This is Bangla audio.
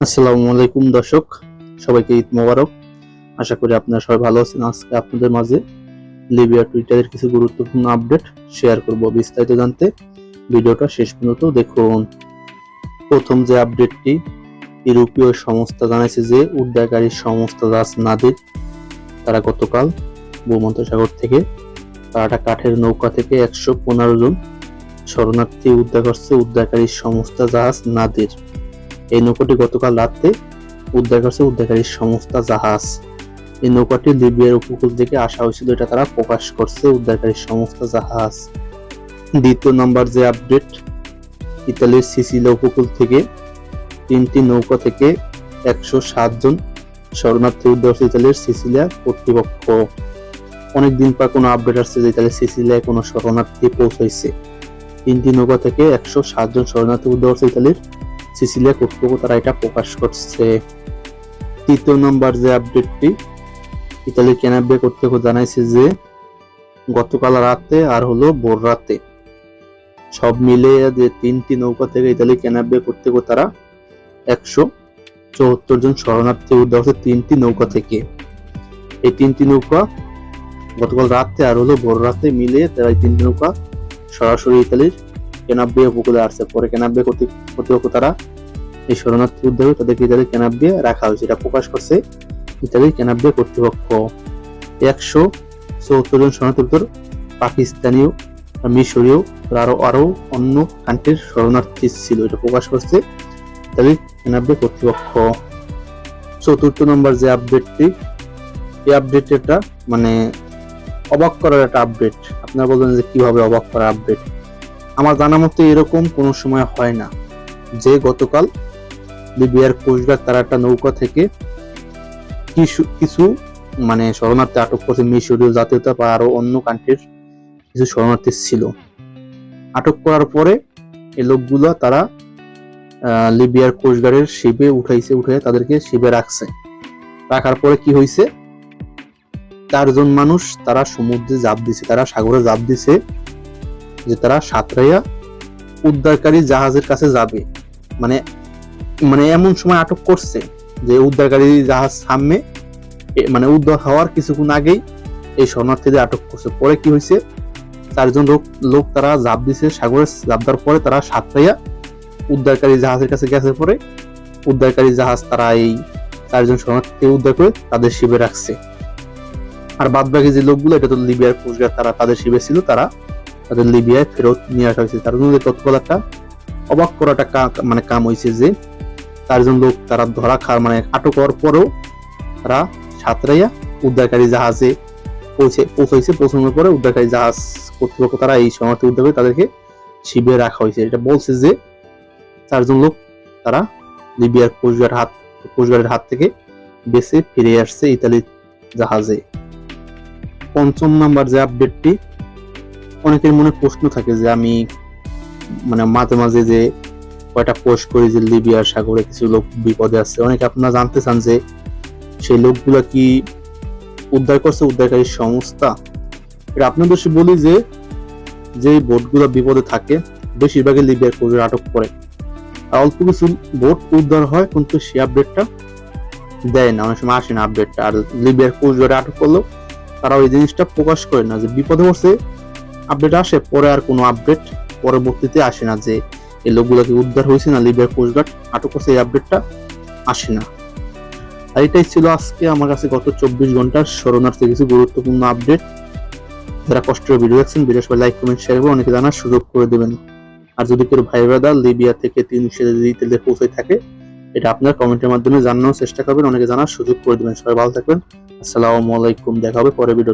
আসসালামু আলাইকুম দর্শক, সবাইকে ঈদ মোবারক। আশা করি আপনারা সবাই ভালো আছেন। আজকে আপনাদের মাঝে লিবিয়া টুইটারের কিছু গুরুত্বপূর্ণ আপডেট শেয়ার করব বিস্তারিত জানতে। ভিডিওটা শেষ পর্যন্ত দেখুন। প্রথম যে আপডেটটি, ইউরোপীয় সংস্থা জানাইছে যে উদ্ধারকারী সংস্থা জাহাজ নাদির, তারা গতকাল ভূমধ্যসাগর থেকে তারা কাঠের নৌকা থেকে একশো পনেরো জন শরণার্থী উদ্ধার করছে উদ্ধারকারী সংস্থা জাহাজ নাদির। এই নৌকাটি গতকাল রাতে উদ্ধার করছে উদ্ধারকারী সংস্থা জাহাজ। এই নৌকাটি লিবিয়ার উপকূল থেকে আসা হয়েছিল, এটা তারা প্রকাশ করছে উদ্ধারকারী সংস্থা জাহাজ। দ্বিতীয় নম্বর যে আপডেট, ইতালির সিসিলিয়া উপকূল থেকে তিনটি নৌকা থেকে একশো সাত জন শরণার্থী উদ্ধার করছে ইতালির সিসিলিয়া কর্তৃপক্ষ। অনেকদিন পর কোনো আপডেট আসছে যে ইতালির সিসিলিয়ায় কোনো শরণার্থী পৌঁছাইছে। তিনটি নৌকা থেকে একশো সাত জন শরণার্থী উদ্ধার করছে ইতালির সিসিলিয়া কর্তৃপক্ষ তারা এটা প্রকাশ করছে। তৃতীয় নম্বর যে আপডেটটি ইতালি ক্যানাবে কর্তৃপক্ষ জানাইছে যে, গতকাল রাতে আর হলো ভোর রাতে সব মিলে যে তিনটি নৌকা থেকে ইতালি ক্যানাবে কর্তৃপক্ষ তারা একশো চুয়াত্তর জন শরণার্থী উদ্ধার করছে তিনটি নৌকা থেকে। এই তিনটি নৌকা গতকাল রাতে আর হলো ভোর রাতে মিলে তারা এই তিনটি নৌকা সরাসরি ইতালির কেনাব্বে উপকূলে আসছে, পরে কেনাব্বে কর্তৃপক্ষ তারা এই শরণার্থী উদ্ধারে তাদেরকে ইতালির কেনাব্বে রাখা হয়েছে। এটা প্রকাশ করছে ইতালির কেনাব্বে কর্তৃপক্ষ। একশো চৌত্তর জন শরণার্থীর ভিতর পাকিস্তানীয়, মিশরীয়, আরও আরও অন্য কান্ট্রির শরণার্থী ছিল। এটা প্রকাশ করছে ইতালির কেনাব্বে কর্তৃপক্ষ। চতুর্থ নম্বর যে আপডেটটি এই আপডেটটা মানে অবাক করার একটা আপডেট আপনারা বলবেন যে কীভাবে অবাক করার আপডেট আমার জানা মতে এরকম কোনো সময় হয় না, যে গতকাল লিবিয়ার কোস্টগার্ড তারা একটা নৌকা থেকে কিছু কিছু মানে শরণার্থী আটক করছে মিশরীয় জাতীয়তা বা আরও অন্য কান্ট্রির কিছু শরণার্থী ছিল। আটক করার পরে এই লোকগুলো তারা লিবিয়ার কোস্টগার্ডের শিবে উঠাইছে, উঠে তাদেরকে শিবে রাখছে। রাখার পরে কি হয়েছে চারজন মানুষ তারা সমুদ্রে জাপ দিছে, তারা সাগরে জাপ দিছে। যে তারা সাঁতরাইয়া উদ্ধারকারী জাহাজের কাছে যাবে। মানে মানে এমন সময় আটক করছে যে উদ্ধারকারী জাহাজ সামনে মানে উদ্ধার হওয়ার কিছুক্ষণ আগেই এই শরণার্থীদের আটক করছে। পরে কি হয়েছে? চারজন লোক লোক তারা জাপ দিছে, সাগরে জাপ দেওয়ার পরে তারা সাঁতরাইয়া উদ্ধারকারী জাহাজের কাছে গেছে পরে উদ্ধারকারী জাহাজ তারা এই চারজন শরণার্থী উদ্ধার করে তাদের শিবে রাখছে। আর বাদ বাকি যে লোকগুলো, এটা তো লিবিয়ার কোস্টগার্ড, তারা তাদের শিবে ছিল, তারা তাদের লিবিয়ায় ফেরত নিয়ে আসা হয়েছে। তার জন্য একটা অবাক করাটা মানে কাম হয়েছে যে চারজন লোক তারা ধরা খাওয়ার মানে আটক হওয়ার পরেও তারা সাঁতরাইয়া উদ্ধারকারী জাহাজে পৌঁছে পৌঁছাইছে। পৌঁছানোর পরে উদ্ধারকারী জাহাজ কর্তৃপক্ষ তারা এই শরণার্থী উদ্ধার করে তাদেরকে শিবিরে রাখা হয়েছে। এটা বলছে যে চারজন লোক তারা লিবিয়ার কোস্টগার্ড হাত কোস্টগার্ডের হাত থেকে বেঁচে ফিরে আসছে ইতালির জাহাজে। পঞ্চম নাম্বার যে আপডেটটি অনেকের মনে প্রশ্ন থাকে যে আমি মানে মাঝে মাঝে যে কয়টা পোস্ট করি যে লিবিয়ার সাগরে কিছু লোক বিপদে আছে। অনেকে আপনারা জানতে চান যে সেই লোকগুলা কি উদ্ধার করছে, উদ্ধারকারী সংস্থা? এটা আপনাদের সে বলি যে যে বোটগুলো বিপদে থাকে, বেশিরভাগই লিবিয়ার কোস্টগার্ড আটক করে। আর অল্প কিছু বোট উদ্ধার হয়, কিন্তু সে আপডেটটা দেয় না। অনেক সময় আসে না আপডেটটা আর লিবিয়ার কোস্টগার্ডে আটক করল তারা ওই জিনিসটা প্রকাশ করে না যে বিপদে পড়ছে আপডেট আসে, পরে আর কোনো আপডেট পরবর্তীতে আসে না যে এই লোকগুলোকে উদ্ধার হয়েছে না লিবিয়ার কোস্টগার্ড আটক করছে, এই আপডেটটা আসে না। আর এটাই ছিল আজকে আমার কাছে গত চব্বিশ ঘণ্টার শরণার্থী, কিছু গুরুত্বপূর্ণ আপডেট। যারা কষ্টের ভিডিও দেখছেন ভিডিও সবাই লাইক কমেন্ট শেয়ার করে অনেকে জানার সুযোগ করে দেবেন। আর যদি কেউ ভাই ব্রাদার লিবিয়া থেকে তিন দিতে পৌঁছে থাকে, এটা আপনার কমেন্টের মাধ্যমে জানানোর চেষ্টা করবেন, অনেকে জানার সুযোগ করে দেবেন। সবাই ভালো থাকবেন। আসসালামু আলাইকুম, দেখা হবে পরে ভিডিও